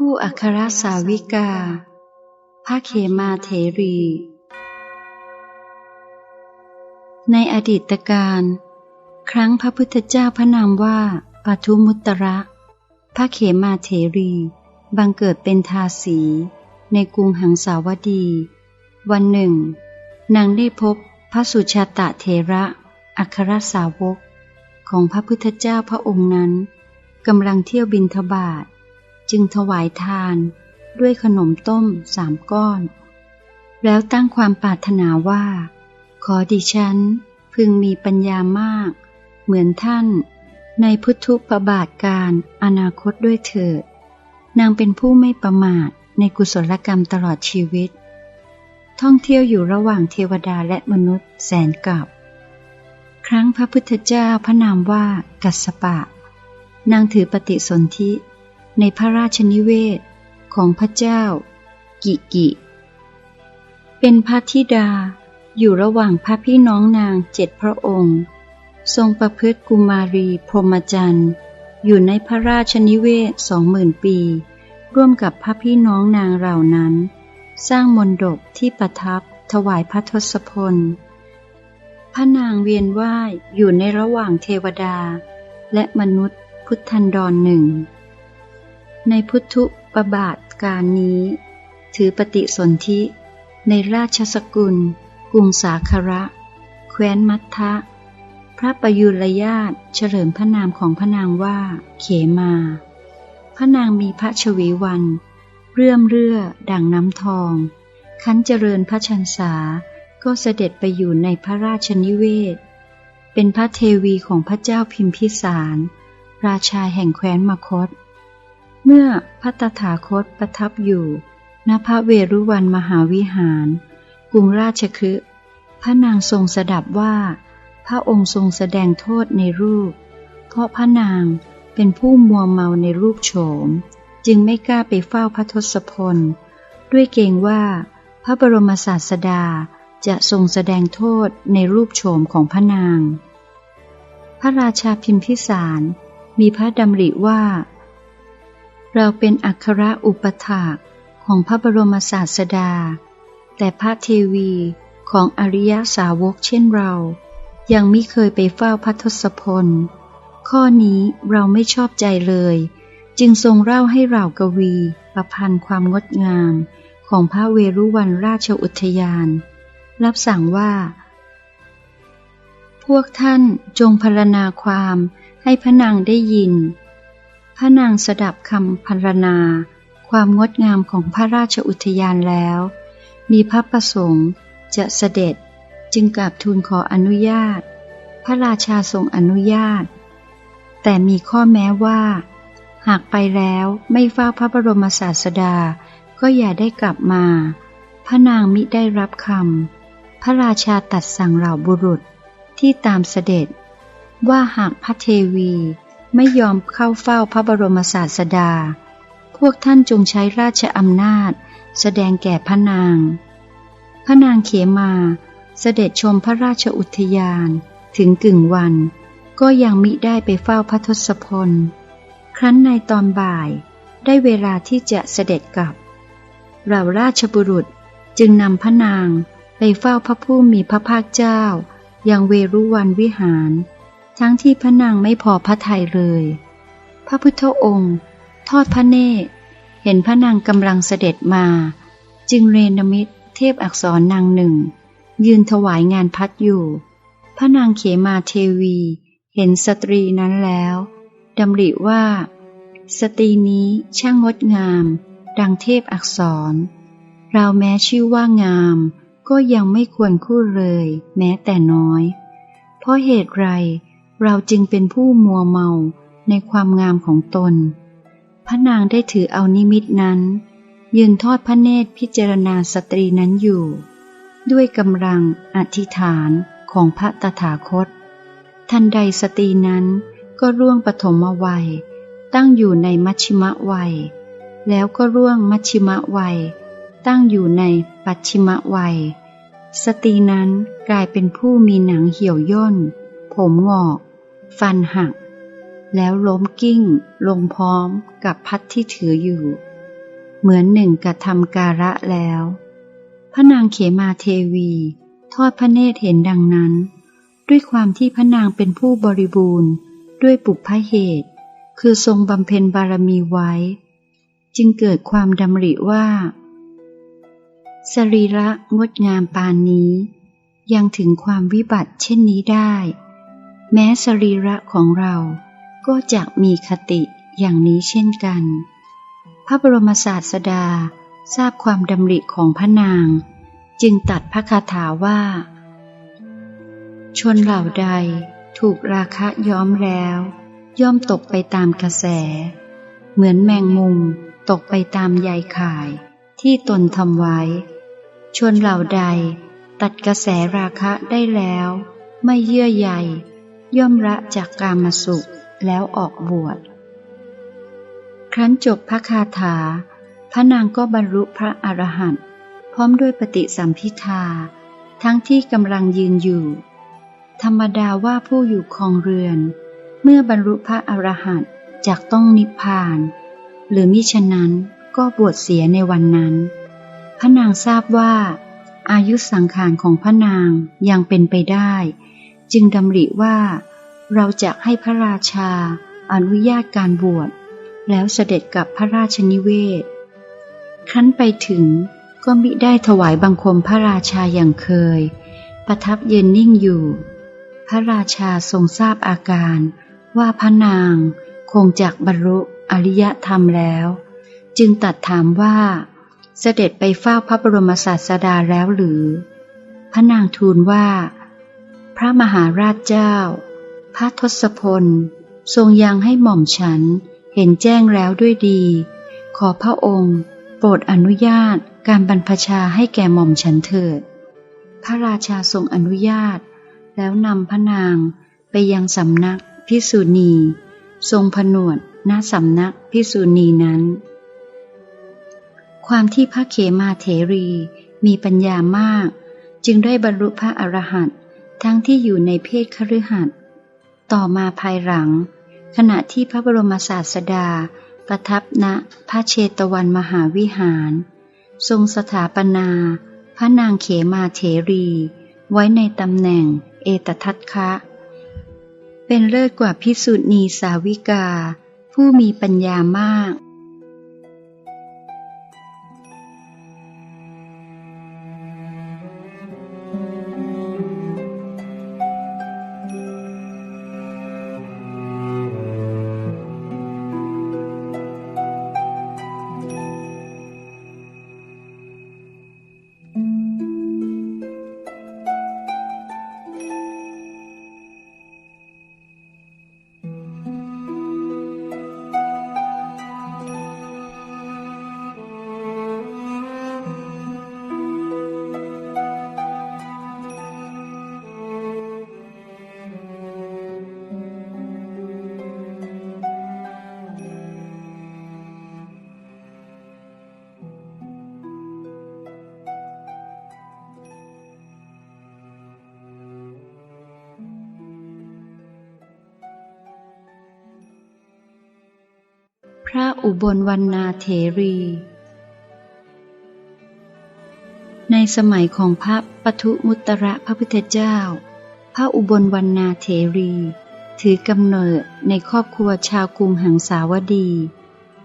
คู่อัครสาวิกา พระเขมาเถรี ในอดีตการ ครั้งพระพุทธเจ้าพระนามว่าปาทุมุตระ พระเขมาเถรี บังเกิดเป็นทาสี ในกรุงหังสาวดี วันหนึ่ง นางได้พบพระสุชาตะเถระอัครสาวก ของพระพุทธเจ้าพระองค์นั้นกำลังเที่ยวบินทบาท จึงถวายทานด้วยขนมต้มสามก้อน แล้วตั้งความปรารถนาว่า ขอดิฉันพึงมีปัญญามาก เหมือนท่าน ในพุทธุปบาทการอนาคตด้วยเถิด นางเป็นผู้ไม่ประมาทในกุศลกรรมตลอดชีวิต ท่องเที่ยวอยู่ระหว่างเทวดาและมนุษย์แสนกับ ครั้งพระพุทธเจ้าพระนามว่ากัสสปะ นางถือปฏิสนธิ ในพระราชนิเวศของพระเจ้า กิกิ เป็นพระธิดาอยู่ระหว่างพระพี่น้องนางเจ็ดพระองค์ ทรงประพฤติกุมารีพรหมจรรย์อยู่ในพระราชนิเวศสองหมื่นปี ร่วมกับพระพี่น้องนางเหล่านั้น สร้างมนดบที่ประทับถวายพระทศพล พระนางเวียนว่ายอยู่ในระหว่างเทวดา และมนุษย์พุทธันดรหนึ่ง ในพุทธุปบาทการนี้ ถือปฏิสนธิ ในราชสกุลกรุงสาคระ แคว้นมัททะ พระประยุรญาตเฉลิมพระนามของพระนางว่า เขมา พระนางมีพระชวีวัน เรื่อมเรื่อดังน้ำทอง คันเจริญพระชันษาก็เสด็จไปอยู่ในพระราชนิเวศ เป็นพระเทวีของพระเจ้าพิมพิสาร ราชาแห่งแคว้นมคต เมื่อพระตถาคตประทับอยู่ณพระเวรุวันมหาวิหาร กรุงราชคฤห์พระนางทรงสดับว่า พระองค์ทรงแสดงโทษในรูป เพราะพระนางเป็นผู้มัวเมาในรูปโฉม จึงไม่กล้าไปเฝ้าพระทศพล ด้วยเกรงว่า พระบรมศาสดาจะทรงแสดงโทษในรูปโฉมของพระนาง พระราชาพิมพิสารมีพระดำริว่า เราเป็นอัครอุปถากของพระบรมศาสดา แต่พระเทวีของอริยสาวกเช่นเรา ยังไม่เคยไปเฝ้าพระทศพล ข้อนี้เราไม่ชอบใจเลย จึงทรงเล่าให้เรากวีประพันธ์ความงดงามของพระเวรุวันราชอุทยาน รับสั่งว่า พวกท่านจงพรรณนาความให้พระนางได้ยิน พระนางสดับคำพรรณนา ความงดงามของพระราชอุทยานแล้ว มีพระประสงค์จะเสด็จจึงกราบทูลขออนุญาต พระราชาทรงอนุญาต แต่มีข้อแม้ว่า หากไปแล้วไม่เฝ้าพระบรมศาสดา ก็อย่าได้กลับมา พระนางมิได้รับคำพระราชาตัดสั่งเหล่าบุรุษที่ตามเสด็จ ว่าหากพระเทวี ไม่ยอมเข้าเฝ้าพระบรมศาสดา พวกท่านจงใช้ราชอำนาจ แสดงแก่พระนาง พระนางเขมาเสด็จชมพระราชอุทยานถึงกึ่งวัน ก็ยังมิได้ไปเฝ้าพระทศพล ครั้นในตอนบ่ายได้เวลาที่จะเสด็จกลับเหล่าราชบุรุษจึงนำพระนางไปเฝ้าพระผู้มีพระภาคเจ้ายังเวรุวันวิหาร ทั้งที่พระนางไม่พอพระทัยเลย พระพุทธองค์ ทอดพระเนตรเห็นพระนางกำลังเสด็จมา จึงเรนมิตรเทพอักษรนางหนึ่ง ยืนถวายงานพัดอยู่ พระนางเขมาเทวี เห็นสตรีนั้นแล้วดำริว่า สตรีนี้ช่างงดงาม ดังเทพอักษร เราแม้ชื่อว่างาม ก็ยังไม่ควรคู่เลย แม้แต่น้อย เพราะเหตุไร เราจึงเป็นผู้มัวเมาในความงามของตน พระนางได้ถือเอานิมิตนั้น ยืนทอดพระเนตรพิจารณาสตรีนั้นอยู่ ด้วยกำลังอธิษฐานของพระตถาคต ทันใดสตรีนั้นก็ร่วงปฐมวัย ตั้งอยู่ในมัชชิมะวัย แล้วก็ร่วงมัชชิมะวัย ตั้งอยู่ในปัจฉิมวัย สตรีนั้นกลายเป็นผู้มีหนังเหี่ยวย่น ผมงอก ฟันหัก แล้วล้มกิ้งลงพร้อมกับพัดที่ถืออยู่ เหมือนหนึ่งกระทำการะแล้ว พระนางเขมาเทวี ทอดพระเนตรเห็นดังนั้น ด้วยความที่พระนางเป็นผู้บริบูรณ์ด้วยปุพพเหตุ คือทรงบำเพ็ญบารมีไว้ จึงเกิดความดำริว่า สรีระงดงามปานนี้ ยังถึงความวิบัติเช่นนี้ได้ แม้สรีระของเราก็จะมีคติอย่างนี้เช่นกัน พระบรมศาสดาทราบความดำริของพระนาง จึงตัดพระคาถาว่า ชนเหล่าใดถูกราคะย้อมแล้ว ย่อมตกไปตามกระแส เหมือนแมงมุมตกไปตามใยข่ายที่ตนทำไว้ ชนเหล่าใดตัดกระแสราคะได้แล้ว ไม่เยื่อใย ย่อมละจากกามสุขแล้วออกบวช ครั้นจบพระคาถา พระนางก็บรรลุพระอรหันต์พร้อมด้วยปฏิสัมพิทา ทั้งที่กำลังยืนอยู่ ธรรมดาว่าผู้อยู่คองเรือน เมื่อบรรลุพระอรหันต์จากต้องนิพพาน หรือมิฉะนั้นก็บวชเสียในวันนั้น พระนางทราบว่า อายุสังขารของพระนางยังเป็นไปได้ จึงดำริว่า เราจะให้พระราชาอนุญาตการบวช แล้วเสด็จกับพระราชนิเวศ ครั้นไปถึงก็มิได้ถวายบังคมพระราชาอย่างเคย ประทับยืนนิ่งอยู่ พระราชาทรงทราบอาการว่าพระนางคงจากบรรลุอริยธรรมแล้ว จึงตัดถามว่า เสด็จไปเฝ้าพระบรมศาสดาแล้วหรือ พระนางทูลว่า พระมหาราชเจ้า พระทศพล ทรงยังให้หม่อมฉันเห็นแจ้งแล้วด้วยดี ขอพระองค์ โปรดอนุญาตการบรรพชาให้แก่หม่อมฉันเถิด พระราชาทรงอนุญาต แล้วนำพระนางไปยังสำนักพิสุณี ทรงผนวดณสำนักพิสุณีนั้น ความที่พระเขมาเถรีมีปัญญามาก จึงได้บรรลุพระอรหันต ทั้งที่อยู่ในเพศคฤหัสถ์ต่อมาภายหลัง ขณะที่พระบรมศาสดา ประทับณพระเชตวันมหาวิหาร ทรงสถาปนา พระนางเขมาเถรี ไว้ในตำแหน่งเอตทัตคะ เป็นเลิศกว่าพิสุณีสาวิกา ผู้มีปัญญามาก อุบลวรรณาเถรี ในสมัยของพระปทุมุตระพระพุทธเจ้า พระอุบลวรรณาเถรี ถือกำเนิดในครอบครัวชาวกรุงหังสาวดี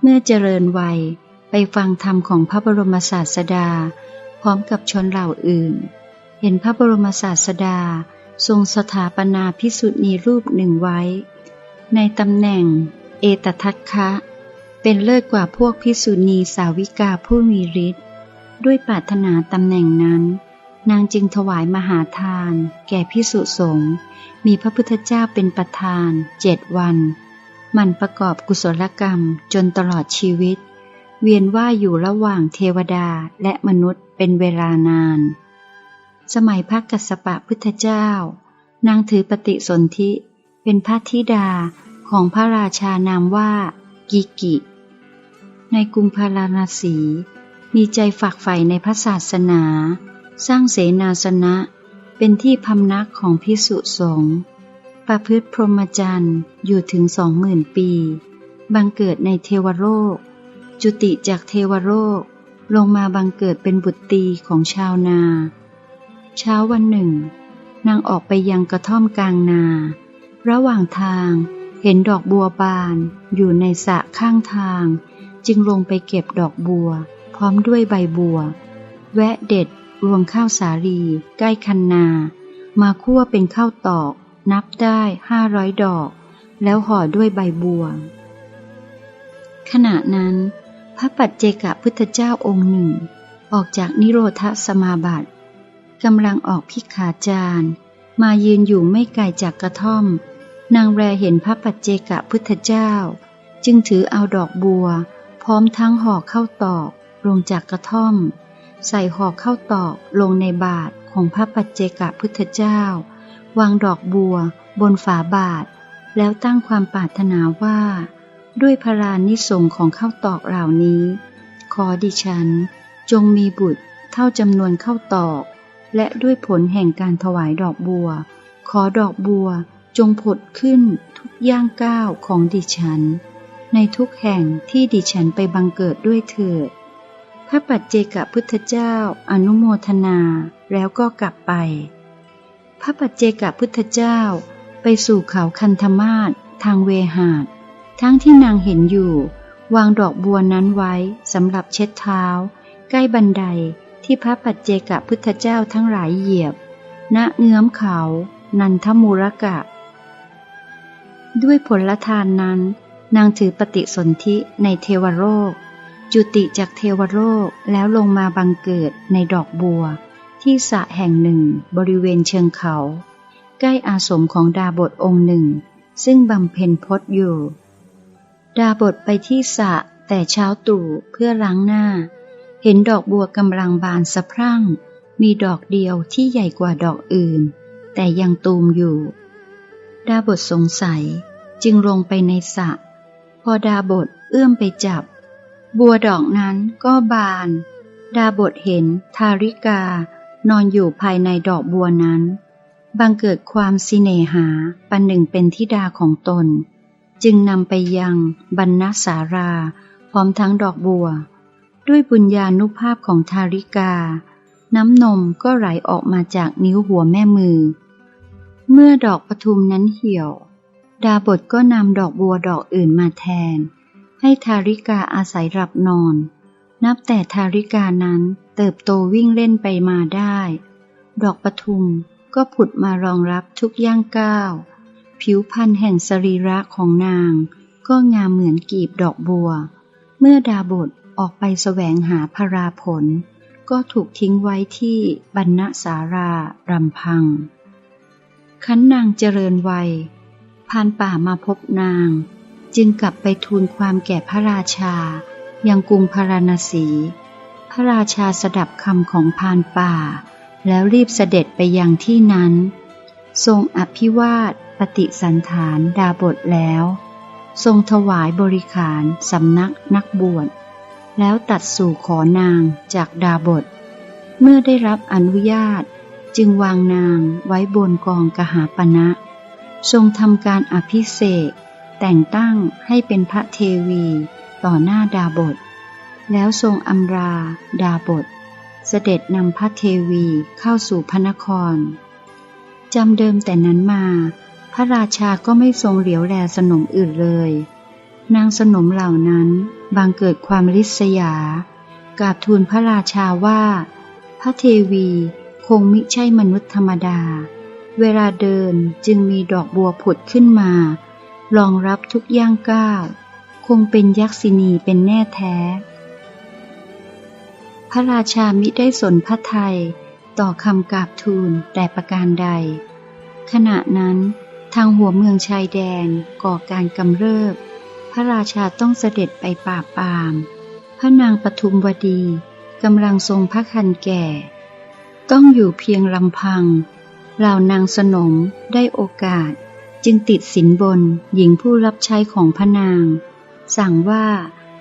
เมื่อเจริญวัยไปฟังธรรมของพระบรมศาสดา พร้อมกับชนเหล่าอื่น เห็นพระบรมศาสดาทรงสถาปนาพิสุทนีรูปหนึ่งไว้ ในตำแหน่งเอตทัคคะ เป็นเลิศกว่าพวกพิสุณีสาวิกาผู้มีฤทธิ์ด้วยปรารถนาตำแหน่งนั้น นางจึงถวายมหาทาน แก่พิสุสงฆ์มีพระพุทธเจ้าเป็นประธานเจ็ดวัน มันประกอบกุศลกรรมจนตลอดชีวิต เวียนว่าอยู่ระหว่างเทวดาและมนุษย์เป็นเวลานาน สมัยพระกัสสปะพุทธเจ้า นางถือปฏิสนธิเป็นพระธิดาของพระราชานามว่ากิกิ ในกรุงพาราณสี มีใจฝักใฝ่ในพระศาสนา สร้างเสนาสนะ เป็นที่พำนักของพิสุสงฆ์ประพฤติพรหมจรรย์อยู่ถึงสองหมื่นปี บังเกิดในเทวโลก จุติจากเทวโลกลงมาบังเกิดเป็นบุตรีของชาวนา เช้าวันหนึ่ง นางออกไปยังกระท่อมกลางนา ระหว่างทางเห็นดอกบัวบานอยู่ในสระข้างทาง จึงลงไปเก็บดอกบัว พร้อมด้วยใบบัว แวะเด็ด รวงข้าวสาลี ใกล้คันนา มาคั่วเป็นข้าวตอก นับได้ห้าร้อยดอก แล้วห่อด้วยใบบัว ขณะนั้น พระปัจเจกพุทธเจ้าองค์หนึ่ง ออกจากนิโรธสมาบัติกำลังออกพิกขาจารมายืนอยู่ไม่ไกลจากกระท่อม นางแรเห็นพระปัจเจกพุทธเจ้า จึงถือเอาดอกบัว พร้อมทั้งห่อเข้าตอก ลงจากกระท่อม ใส่ห่อเข้าตอกลงในบาทของพระปัจเจกพุทธเจ้า วางดอกบัว บนฝาบาท แล้วตั้งความปรารถนาว่า ด้วยพรานิสงของข้าวตอกเหล่านี้ ขอดิฉัน จงมีบุตรเท่าจำนวนข้าวตอก และด้วยผลแห่งการถวายดอกบัว ขอดอกบัวจงผดขึ้นทุกย่างก้าวของดิฉัน ในทุกแห่งที่ดิฉันไปบังเกิดด้วยเถิด พระปัจเจกพุทธเจ้าอนุโมทนาแล้วก็กลับไป พระปัจเจกพุทธเจ้าไปสู่เขาคันธมาศทางเวหาด ทั้งที่นางเห็นอยู่ วางดอกบัวนั้นไว้สำหรับเช็ดเท้า ใกล้บันไดที่พระปัจเจกพุทธเจ้าทั้งหลายเหยียบ ณเงื้อมเขา นันทมูรกะ ด้วยผลทานนั้น นางถือปฏิสนธิในเทวโลก จุติจากเทวโลกแล้วลงมาบังเกิดในดอกบัว ที่สระแห่งหนึ่งบริเวณเชิงเขา ใกล้อาสมของดาบทองค์หนึ่ง ซึ่งบำเพ็ญพจน์อยู่ ดาบทไปที่สระแต่เช้าตรู่เพื่อล้างหน้า เห็นดอกบัวกำลังบานสะพรั่ง มีดอกเดียวที่ใหญ่กว่าดอกอื่น แต่ยังตูมอยู่ ดาบทสงสัยจึงลงไปในสระ พอดาบทเอื้อมไปจับ บัวดอกนั้นก็บาน ดาบทเห็นทาริกานอนอยู่ภายในดอกบัวนั้น บังเกิดความสิเนหาปันหนึ่งเป็นทิดาของตน จึงนำไปยังบรรณสารา พร้อมทั้งดอกบัว ด้วยบุญญาณุภาพของทาริกา น้ำนมก็ไหลออกมาจากนิ้วหัวแม่มือ เมื่อดอกปทุมนั้นเหี่ยว ดาบทก็นำดอกบัวดอกอื่นมาแทน ให้ทาริกาอาศัยหลับนอน นับแต่ทาริกานั้นเติบโตวิ่งเล่นไปมาได้ ดอกปทุมก็ผุดมารองรับทุกย่างก้าว ผิวพรรณแห่งสรีระของนาง ก็งามเหมือนกีบดอกบัว เมื่อดาบทออกไปแสวงหาพราผล ก็ถูกทิ้งไว้ที่บรรณสารารำพัง ขันนางเจริญวัย พานป่ามาพบนาง จึงกลับไปทูลความแก่พระราชา ยังกรุงพาราณสี พระราชาสดับคำของพานป่า แล้วรีบเสด็จไปยังที่นั้น ทรงอภิวาทปฏิสันฐานดาบทแล้ว ทรงถวายบริขารสำนักนักบวชแล้วตัดสู่ขอนางจากดาบท เมื่อได้รับอนุญาตจึงวางนางไว้บนกองกหาปณะ ทรงทำการอภิเษกแต่งตั้งให้เป็นพระเทวีต่อหน้าดาบท แล้วทรงอำราดาบท เสด็จนำพระเทวีเข้าสู่พระนครจำเดิมแต่นั้นมา พระราชาก็ไม่ทรงเหลียวแลสนมอื่นเลย นางสนมเหล่านั้นบางเกิดความริษยา กราบทูลพระราชาว่า พระเทวีคงมิใช่มนุษย์ธรรมดา เวลาเดินจึงมีดอกบัวผุดขึ้นมารองรับทุกย่างก้าวคงเป็นยักษินีเป็นแน่แท้ พระราชามิได้สนพระไทยต่อคำกราบทูลแต่ประการใด ขณะนั้นทางหัวเมืองชายแดนก่อการกำเริบ พระราชาต้องเสด็จไปป่าปาม พระนางปทุมวดีกำลังทรงพระคันแก่ ต้องอยู่เพียงลำพัง เหล่านางสนมได้โอกาส จึงติดสินบนหญิงผู้รับใช้ของพระนาง สั่งว่า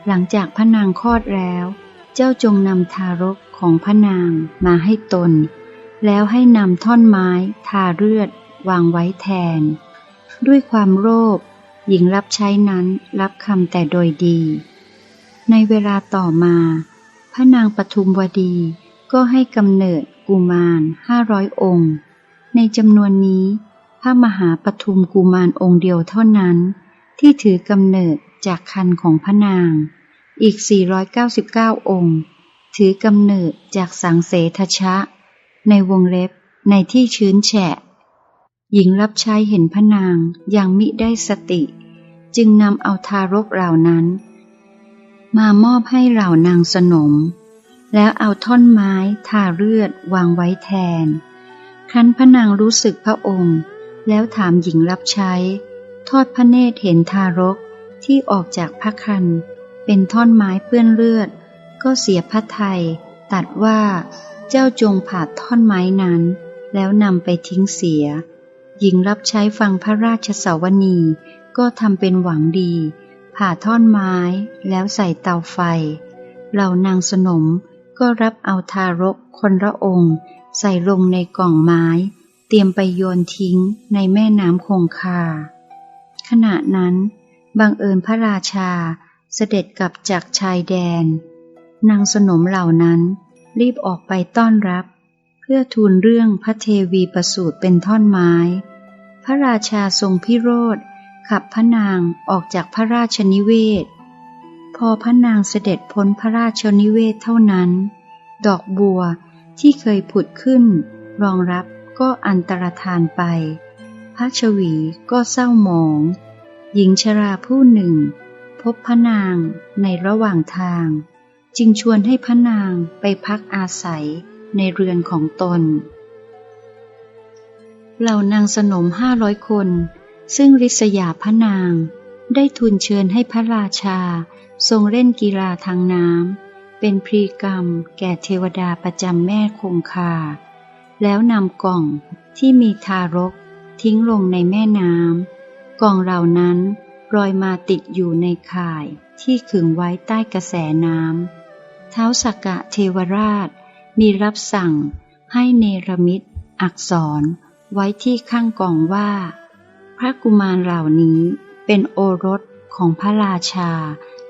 หลังจากพระนางคลอดแล้ว เจ้าจงนำทารกของพระนางมาให้ตน แล้วให้นำท่อนไม้ทาเลือดวางไว้แทน ด้วยความโลภหญิงรับใช้นั้นรับคำแต่โดยดี ในเวลาต่อมา พระนางปทุมวดีก็ให้กำเนิดกุมารห้าร้อยองค์ ในจำนวนนี้พระมหาปทุมกุมารองค์เดียวเท่านั้น ที่ถือกำเนิดจากคันของพระนาง อีก 499 องค์ ถือกำเนิดจากสังเสทชะ ในวงเล็บในที่ชื้นแฉะ หญิงรับใช้เห็นพระนางยังมิได้สติ จึงนำเอาทารกเหล่านั้น มามอบให้เหล่านางสนม แล้วเอาท่อนไม้ทาเลือดวางไว้แทน ครั้นพระนางรู้สึกพระองค์ แล้วถามหญิงรับใช้ ทอดพระเนตรเห็นทารกที่ออกจากพระคัน เป็นท่อนไม้เปื้อนเลือด ก็เสียพระไทย ตัดว่าเจ้าจงผ่าท่อนไม้นั้น แล้วนำไปทิ้งเสีย หญิงรับใช้ฟังพระราชสาวนีก็ทำเป็นหวังดี ผ่าท่อนไม้แล้วใส่เตาไฟ เหล่านางสนม ก็รับเอาทารกคนละองค์ ใส่ลงในกล่องไม้ เตรียมไปโยนทิ้งในแม่น้ำคงคา ขณะนั้น บังเอิญพระราชาเสด็จกลับจากชายแดน นางสนมเหล่านั้นรีบออกไปต้อนรับ เพื่อทูลเรื่องพระเทวีประสูติเป็นท่อนไม้ พระราชาทรงพิโรธขับพระนางออกจากพระราชนิเวศ อพระนางเสด็จพ้นพระราชนิเวศเท่านั้น ดอกบัวที่เคยผุดขึ้น รองรับก็อันตรธานไป พระชวีก็เศร้าหมอง หญิงชราผู้หนึ่ง พบพระนางในระหว่างทาง จึงชวนให้พระนางไปพักอาศัยในเรือนของตน เหล่านางสนมห้าร้อยคน ซึ่งริษยาพระนาง ได้ทูลเชิญให้พระราชา ทรงเล่นกีฬาทางน้ำเป็นพรีกรรม แก่เทวดาประจำแม่คงคา แล้วนำกล่องที่มีทารก ทิ้งลงในแม่น้ำกล่องเหล่านั้นลอยมาติดอยู่ในข่ายที่ขึงไว้ใต้กระแสน้ำเท้าสกกะเทวราช มีรับสั่งให้เนรมิตอักษรไว้ที่ข้างกล่องว่า พระกุมารเหล่านี้ เป็นโอรสของพระราชา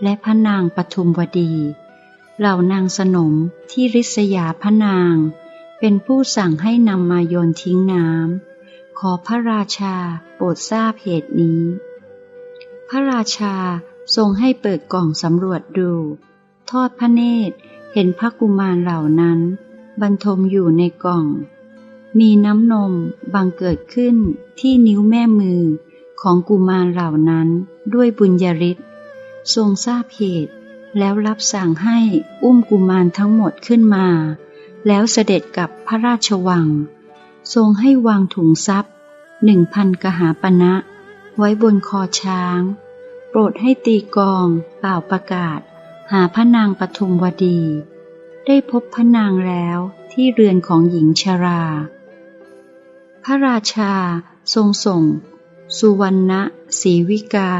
และพระนางปทุมวดี เหล่านางสนมที่ริษยาพระนาง เป็นผู้สั่งให้นำมาโยนทิ้งน้ำขอพระราชาโปรดทราบเหตุนี้ พระราชาทรงให้เปิดกล่องสำรวจดู ทอดพระเนตรเห็นพระกุมารเหล่านั้น บรรทมอยู่ในกล่อง มีน้ำนมบังเกิดขึ้นที่นิ้วแม่มือ ของกุมารเหล่านั้นด้วยบุญญาฤทธิ์ทรงทราบเหตุ แล้วรับสั่งให้อุ้มกุมารทั้งหมดขึ้นมา แล้วเสด็จกับพระราชวัง ทรงให้วางถุงทรัพย์หนึ่งพันกหาปณะไว้บนคอช้าง โปรดให้ตีกองเป่าประกาศ หาพระนางปทุมวดี ได้พบพระนางแล้วที่เรือนของหญิงชรา พระราชาทรงส่ง สุวรรณศรีวิกา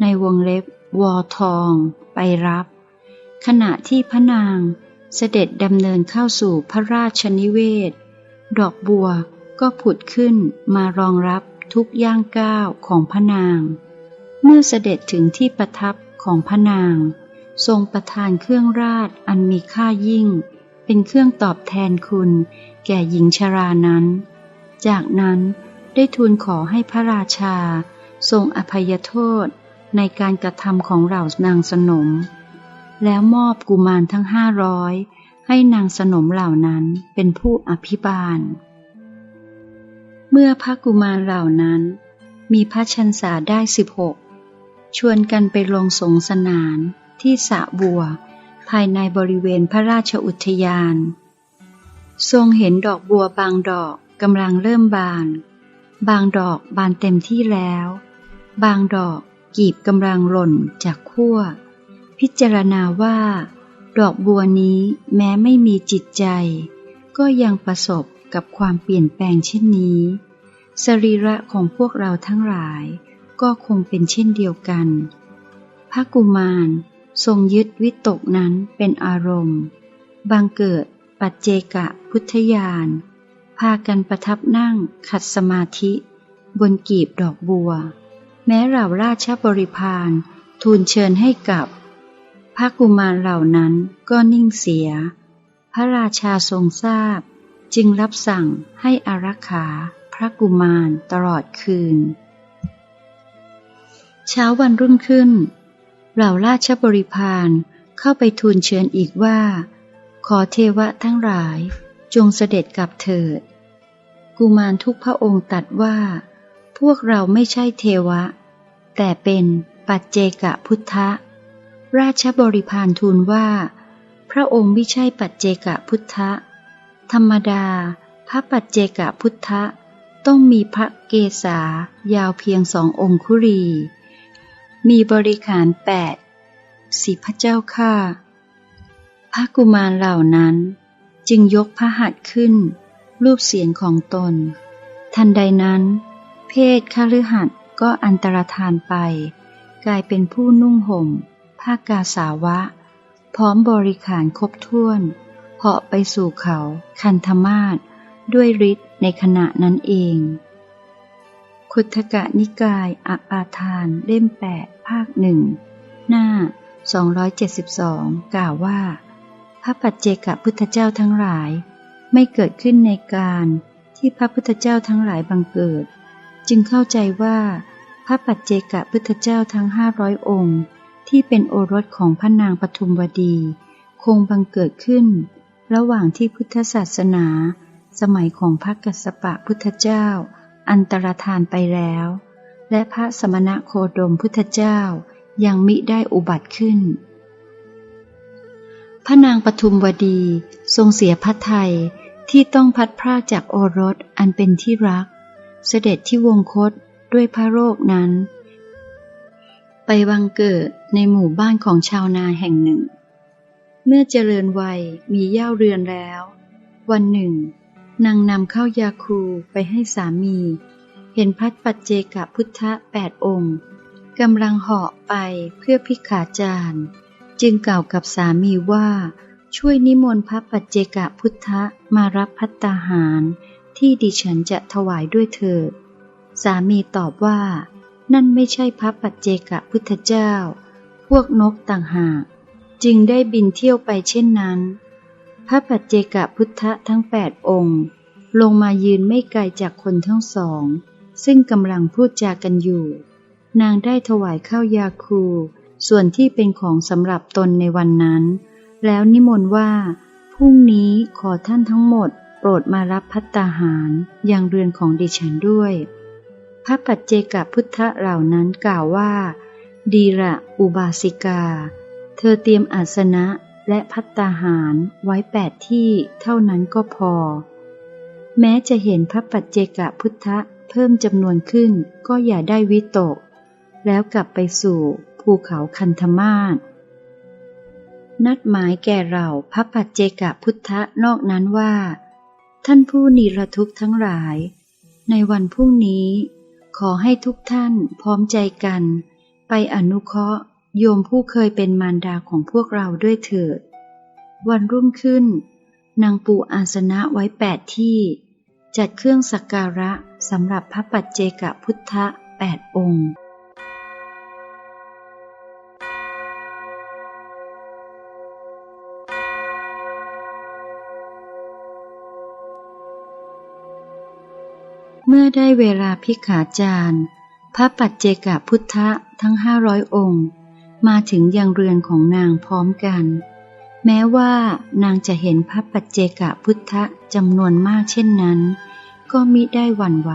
ในวงเล็บวอทองไปรับ ขณะที่พระนางเสด็จดำเนินเข้าสู่พระราชนิเวศ ดอกบัวก็ผุดขึ้นมารองรับทุกย่างก้าวของพระนาง เมื่อเสด็จถึงที่ประทับของพระนาง ทรงประทานเครื่องราชอันมีค่ายิ่ง เป็นเครื่องตอบแทนคุณแก่หญิงชรานั้น จากนั้น ได้ทูลขอให้พระราชา ทรงอภัยโทษในการกระทำของเหล่านางสนม แล้วมอบกุมารทั้งห้าร้อยให้นางสนมเหล่านั้นเป็นผู้อภิบาล เมื่อพระกุมารเหล่านั้น มีพระชันษาได้สิบหกชวนกันไปลงสงสนานที่สะบัว ภายในบริเวณพระราชอุทยาน ทรงเห็นดอกบัวบางดอกกำลังเริ่มบาน บางดอกบานเต็มที่แล้ว บางดอกกีบกำลังหล่นจากขั้ว พิจารณาว่า ดอกบัวนี้แม้ไม่มีจิตใจ ก็ยังประสบกับความเปลี่ยนแปลงเช่นนี้ สรีระของพวกเราทั้งหลาย ก็คงเป็นเช่นเดียวกัน พระกุมารทรงยึดวิตกนั้นเป็นอารมณ์ บางเกิดปัจเจกะพุทธญาณ พากันประทับนั่งขัดสมาธิ บนกีบดอกบัว แม้เหล่าราชบริพารทูลเชิญให้กับ พระกุมารเหล่านั้นก็นิ่งเสีย พระราชาทรงทราบ จึงรับสั่งให้อารักขาพระกุมารตลอดคืน เช้าวันรุ่งขึ้น เหล่าราชบริพารเข้าไปทูลเชิญอีกว่า ขอเทวะทั้งหลาย จงเสด็จกลับเถิด กุมารทุกพระองค์ตัดว่า พวกเราไม่ใช่เทวะ แต่เป็นปัจเจกพุทธะ ราชบริพารทูลว่า พระองค์ไม่ใช่ปัจเจกพุทธะ ธรรมดา พระปัจเจกพุทธะ ต้องมีพระเกศายาวเพียงสององคุรี มีบริขารแปดสีพระเจ้าข้าพระกุมารเหล่านั้น จึงยกพระหัตถ์ขึ้น รูปเสียงของตน ทันใดนั้น เพศคฤหัสถ์ก็อันตรธานไป กลายเป็นผู้นุ่งห่มผ้ากาสาวะ พร้อมบริขารครบถ้วนเหาะไปสู่เขาคันธมาศด้วยฤทธิ์ในขณะนั้นเอง คุถกะนิกายอัปาทานเล่มแปดภาคหนึ่งหน้า 272 กล่าวว่า พระปัจเจกพุทธเจ้าทั้งหลาย ไม่เกิดขึ้นในการที่พระพุทธเจ้าทั้งหลายบังเกิด จึงเข้าใจว่าพระปัจเจกพุทธเจ้าทั้งห้าร้อยองค์ ที่เป็นโอรสของพระนางปทุมวดี คงบังเกิดขึ้น ระหว่างที่พุทธศาสนา สมัยของพระกัสสปะพุทธเจ้า อันตรธานไปแล้ว และพระสมณะโคดมพุทธเจ้ายังมิได้อุบัติขึ้น พระนางปทุมวดีทรงเสียพระไทยที่ต้องพัดพรากจากโอรสอันเป็นที่รัก เสด็จที่วงคตด้วยพระโรคนั้น ไปวังเกิดในหมู่บ้านของชาวนาแห่งหนึ่ง เมื่อเจริญวัยมีเย่าเรือนแล้ว วันหนึ่ง นางนำเข้ายาคูไปให้สามี เห็นพัดปัจเจกพุทธะแปดองค์กำลังเหาะไปเพื่อพิขาจารย์ จึงกล่าวกับสามีว่า ช่วยนิมนต์พระปัจเจกพุทธะมารับพัตตาหาร ที่ดิฉันจะถวายด้วยเถิด สามีตอบว่า นั่นไม่ใช่พระปัจเจกพุทธเจ้า พวกนกต่างหาก จึงได้บินเที่ยวไปเช่นนั้น พระปัจเจกพุทธะทั้งแปดองค์ ลงมายืนไม่ไกลจากคนทั้งสอง ซึ่งกำลังพูดจากันอยู่ นางได้ถวายข้าวยาคู ส่วนที่เป็นของสำหรับตนในวันนั้น แล้วนิมนต์ว่า พรุ่งนี้ขอท่านทั้งหมด โปรดมารับพัตตาหารอย่างเรือนของดิฉันด้วย พระปัจเจกพุทธเหล่านั้นกล่าวว่า ดีละอุบาสิกา เธอเตรียมอาสนะและพัตตาหารไว้แปดที่เท่านั้นก็พอ แม้จะเห็นพระปัจเจกพุทธเพิ่มจำนวนขึ้นก็อย่าได้วิตก แล้วกลับไปสู่ ภูเขาคันธมาศนัดหมายแก่เราพระปัจเจกพุทธนอกนั้นว่า ท่านผู้นิรทุกข์ทั้งหลาย ในวันพรุ่งนี้ ขอให้ทุกท่านพร้อมใจกัน ไปอนุเคราะห์ โยมผู้เคยเป็นมารดาของพวกเราด้วยเถิด วันรุ่งขึ้น นางปูอาสนะไว้แปดที่ จัดเครื่องสักการะสำหรับพระปัจเจกพุทธะแปดองค์ ได้เวลาพิขาจารย์ พระปัจเจกพุทธะทั้งห้าร้อยองค์ มาถึงยังเรือนของนางพร้อมกัน แม้ว่านางจะเห็นพระปัจเจกพุทธะจำนวนมากเช่นนั้น ก็มิได้หวั่นไหว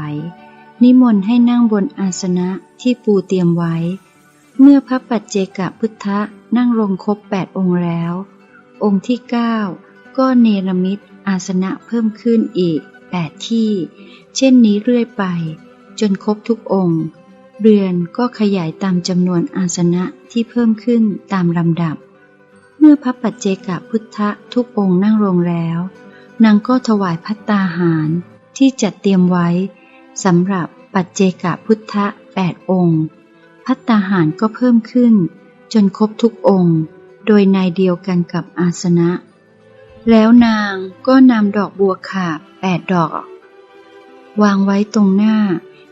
นิมนต์ให้นั่งบนอาสนะที่ปูเตรียมไว้ เมื่อพระปัจเจกพุทธะนั่งลงครบแปดองค์แล้ว องค์ที่เก้าก็เนรมิตอาสนะเพิ่มขึ้นอีก แปดที่ เช่นนี้เรื่อยไป จนครบทุกองค์ เรือนก็ขยายตามจำนวนอาสนะที่เพิ่มขึ้นตามลำดับ เมื่อพระปัจเจกพุทธะทุกองค์นั่งลงแล้ว นางก็ถวายพัตตาหารที่จัดเตรียมไว้สำหรับปัจเจกพุทธแปดองค์ พัตตาหารก็เพิ่มขึ้น จนครบทุกองค์ โดยนายเดียวกันกับอาสนะ แล้วนางก็นำดอกบัวขาบแปดดอก วางไว้ตรงหน้า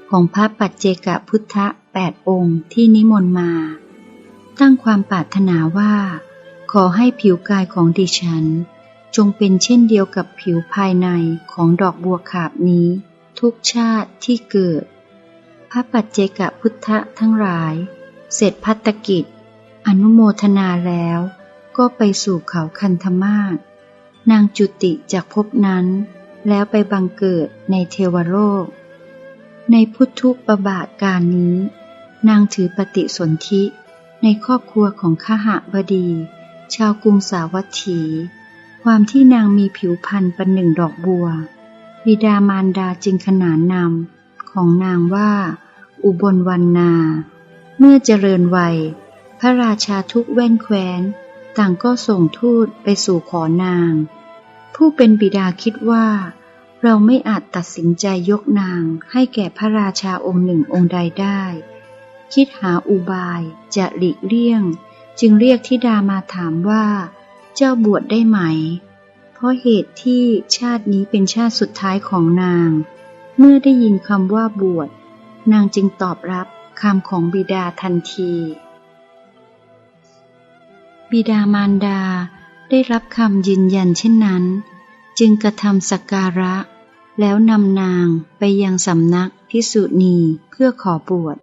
ของพระปัจเจกพุทธะแปดองค์ที่นิมนต์มา ตั้งความปรารถนาว่า ขอให้ผิวกายของดิฉัน จงเป็นเช่นเดียวกับผิวภายในของดอกบัวขาบนี้ ทุกชาติที่เกิด พระปัจเจกพุทธทั้งหลาย เสร็จพัตกิจ อนุโมทนาแล้ว ก็ไปสู่เขาคันธมาศ นางจุติจากภพนั้น แล้วไปบังเกิดในเทวโลก ในพุทธุปบาทการนี้ นางถือปฏิสนธิในครอบครัวของข้าหบดี ชาวกรุงสาวัตถี ความที่นางมีผิวพรรณเประหนึ่งดอกบัว บิดามารดาจึงขนานนำของนางว่า อุบลวันนา เมื่อเจริญวัย พระราชาทุกแว่นแคว้น ต่างก็ส่งทูตไปสู่ขอนาง ผู้เป็นบิดาคิดว่า เราไม่อาจตัดสินใจยกนางให้แก่พระราชาองค์หนึ่งองค์ใดได้ คิดหาอุบายจะหลีกเลี่ยง จึงเรียกธิดามาถามว่า เจ้าบวชได้ไหม เพราะเหตุที่ชาตินี้เป็นชาติสุดท้ายของนาง เมื่อได้ยินคำว่าบวช นางจึงตอบรับคำของบิดาทันที บิดามารดา ได้รับคำยืนยันเช่นนั้น จึงกระทำสักการะ แล้วนำนางไปยังสำนักพิสุณีเพื่อขอบวช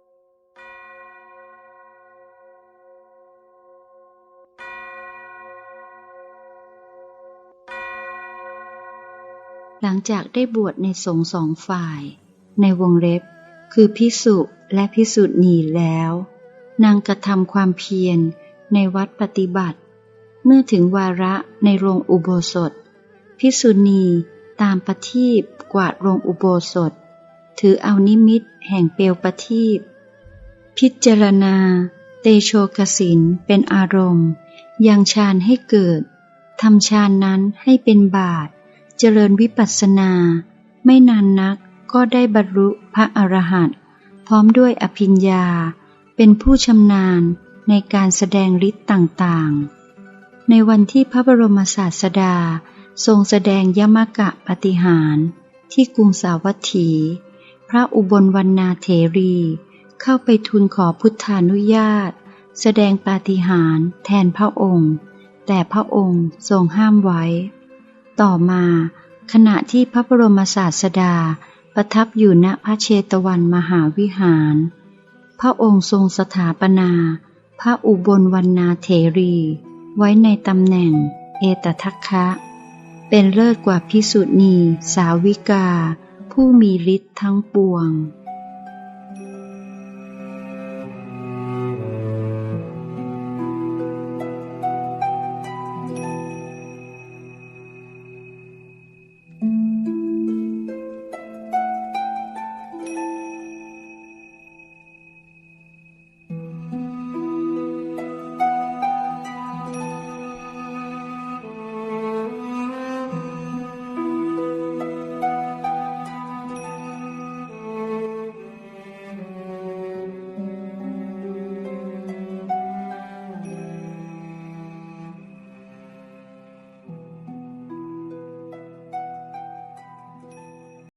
หลังจากได้บวชในสงสองฝ่าย ในวงเล็บ คือพิสุและพิสุณีแล้ว นางกระทำความเพียรในวัดปฏิบัติ เมื่อถึงวาระในโรงอุโบสถ พิสุณีตามประทีปกวาดโรงอุโบสถ ถือเอานิมิตแห่งเปลวประทีปพิจารณา เตโชกสินเป็นอารมณ์ยังฌานให้เกิดทำฌานนั้นให้เป็นบาท เจริญวิปัสสนา ไม่นานนักก็ได้บรรลุพระอรหันต์พร้อมด้วยอภิญญา เป็นผู้ชำนาญในการแสดงฤทธิ์ต่างๆ ในวันที่พระบรมศาสดา ทรงแสดงยมกะปฏิหารที่กรุงสาวัตถี พระอุบลวรรณาเถรี เข้าไปทูลขอพุทธานุญาต แสดงปาฏิหาริย์แทนพระองค์ แต่พระองค์ทรงห้ามไว้ ต่อมาขณะที่พระบรมศาสดาประทับอยู่ณพระเชตวันมหาวิหาร พระองค์ทรงสถาปนา พระอุบลวรรณาเถรี ไว้ในตำแหน่ง เอตทัคคะ เป็นเลิศกว่าพิสุณี สาวิกา ผู้มีฤทธิ์ทั้งปวง「